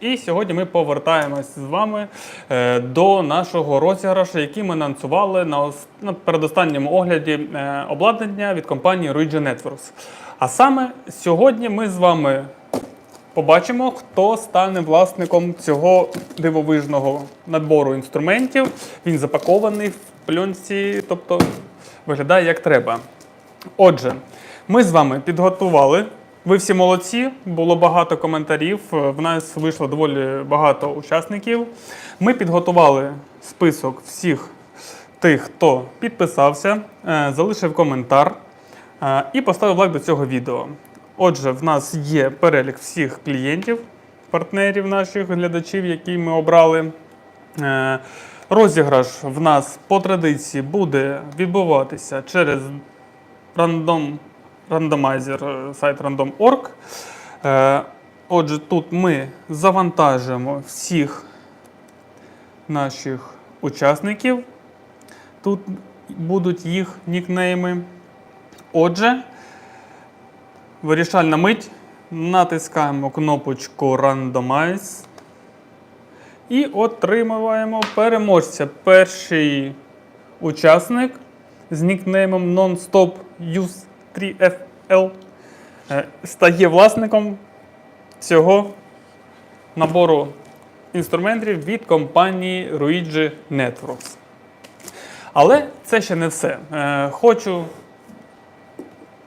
І сьогодні ми повертаємось з вами е, до нашого розіграшу, який ми анонсували на, передостанньому огляді е, обладнання від компанії Ruigi Networks. А саме сьогодні ми з вами побачимо, хто стане власником цього дивовижного набору інструментів. Він запакований в пленці, тобто виглядає як треба. Отже, ми з вами підготували. Ви всі молодці, було багато коментарів. е, В нас вийшло доволі багато учасників. Ми підготували список всіх тих, хто підписався, е, залишив коментар е, і поставив лайк до цього відео. Отже, в нас є перелік всіх клієнтів, партнерів наших глядачів, які ми обрали. Розіграш в нас по традиції буде відбуватися через рандом, рандомайзер е, сайт random.org. Е, Отже, тут ми завантажимо всіх наших учасників. Тут будуть їх нікнейми. Отже, вирішальна мить. Натискаємо кнопочку Randomize. І отримуємо переможця. Перший учасник з нікнеймом Nonstop Use 3FL е, стає власником цього набору інструментів від компанії Ruigi Networks. Але це ще не все. Е, Хочу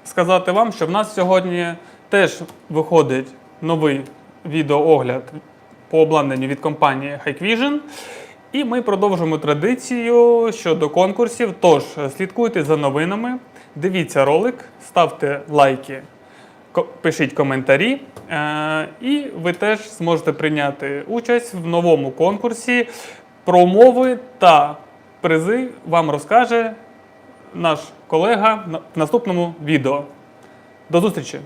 сказати вам, що в нас сьогодні теж виходить новий відеоогляд по обладнанню від компанії Hikvision. І ми продовжуємо традицію щодо конкурсів. Тож слідкуйте за новинами, дивіться ролик, ставте лайки, пишіть коментарі. Е, і ви теж зможете прийняти участь в новому конкурсі. Про умови та призи вам розкаже наш колега в наступному відео. До зустрічі!